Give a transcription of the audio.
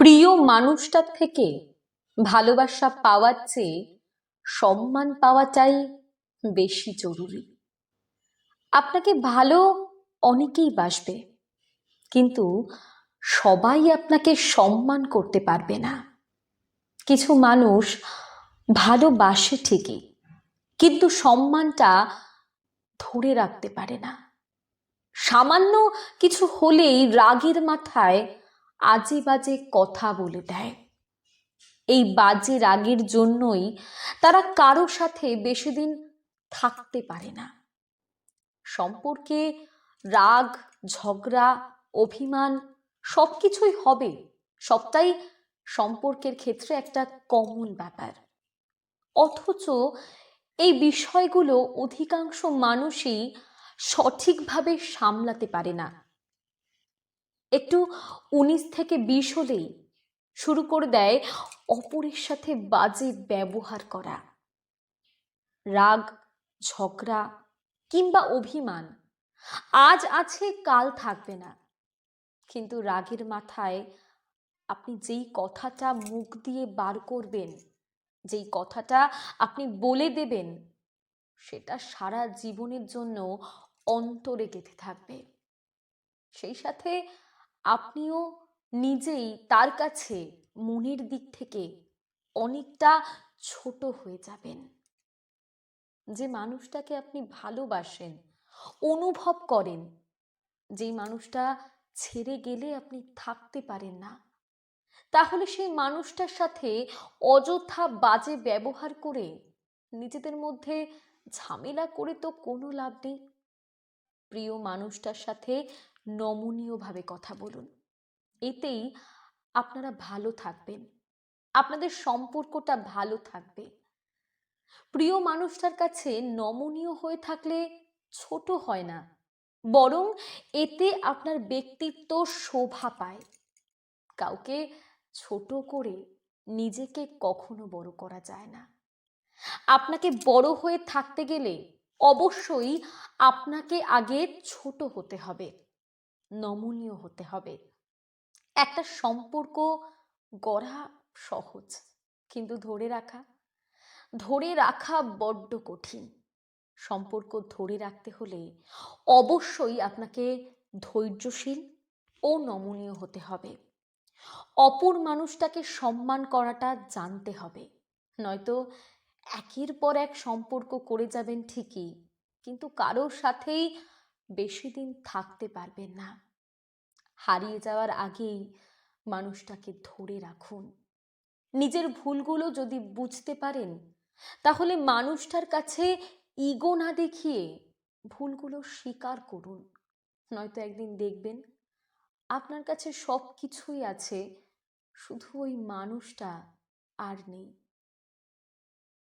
প্রিয় মানুষটার থেকে ভালোবাসা পাওয়ার চেয়ে সম্মান পাওয়াটাই বেশি জরুরি। আপনাকে ভালো অনেকেই বাসবে, কিন্তু সবাই আপনাকে সম্মান করতে পারবে না। কিছু মানুষ ভালোবাসে ঠিকই, কিন্তু সম্মানটা ধরে রাখতে পারে না। সামান্য কিছু হলেই রাগের মাথায় আজে বাজে কথা বলে দেয়। এই বাজে রাগের জন্যই তারা কারও সাথে বেশি দিন থাকতে পারে না। সম্পর্কে, রাগ, ঝগড়া, অভিমান সব কিছুই হবে, সবটাই সম্পর্কের ক্ষেত্রে একটা কমন ব্যাপার। অথচ এই বিষয়গুলো অধিকাংশ মানুষই সঠিকভাবে সামলাতে পারে না। একটু উনিশ থেকে বিশ হলেই শুরু করে দেয় অপরের সাথে বাজে ব্যবহার করা। রাগ, ঝগড়া কিংবা অভিমান আজ আছে, কাল থাকবে না। কিন্তু রাগের মাথায় আপনি যেই কথাটা মুখ দিয়ে বার করবেন, যেই কথাটা আপনি বলে দেবেন, সেটা সারা জীবনের জন্য অন্তরে গেঁথে থাকবে। সেই সাথে আপনিও নিজেই তার কাছে মনের দিক থেকে অনেকটা ছোট হয়ে যাবেন। যে মানুষটাকে আপনি ভালোবাসেন, অনুভব করেন, যেই মানুষটা ছেড়ে গেলে আপনি থাকতে পারেন না, তাহলে সেই মানুষটার সাথে অযথা বাজে ব্যবহার করে নিজেদের মধ্যে ঝামেলা করে তো কোনো লাভ নেই। প্রিয় মানুষটার সাথে নমনীয়ভাবে কথা বলুন। এতেই আপনারা ভালো থাকবেন। আপনাদের সম্পর্কটা ভালো থাকবে। প্রিয় মানুষটার কাছে নমনীয় হয়ে থাকলে ছোট হয় না। বরং এতে আপনার ব্যক্তিত্ব শোভা পায়। কাউকে ছোট করে নিজেকে কখনো বড় করা যায় না। আপনাকে বড় হয়ে থাকতে গেলে অবশ্যই আপনাকে আগে ছোট হতে হবে। নমনীয় হতে হবে। একটা সম্পর্ক গড়া সহজ, কিন্তু ধরে রাখা। ধরে রাখা বড্ড কঠিন। সম্পর্ক ধরে রাখতে হলে অবশ্যই আপনাকে ধৈর্যশীল ও নমনীয় হতে হবে। অপর মানুষটাকে সম্মান করাটা জানতে হবে। নয়তো একের পর এক সম্পর্ক করে যাবেন ঠিকই, কিন্তু কারোর সাথেই বেশি দিন থাকতে পারবেন না। হারিয়ে যাওয়ার আগেই মানুষটাকে ধরে রাখুন। নিজের ভুলগুলো যদি বুঝতে পারেন, তাহলে মানুষটার কাছে ইগো না দেখিয়ে ভুলগুলো স্বীকার করুন। নয়তো একদিন দেখবেন আপনার কাছে সব কিছুই আছে, শুধু ওই মানুষটা আর নেই।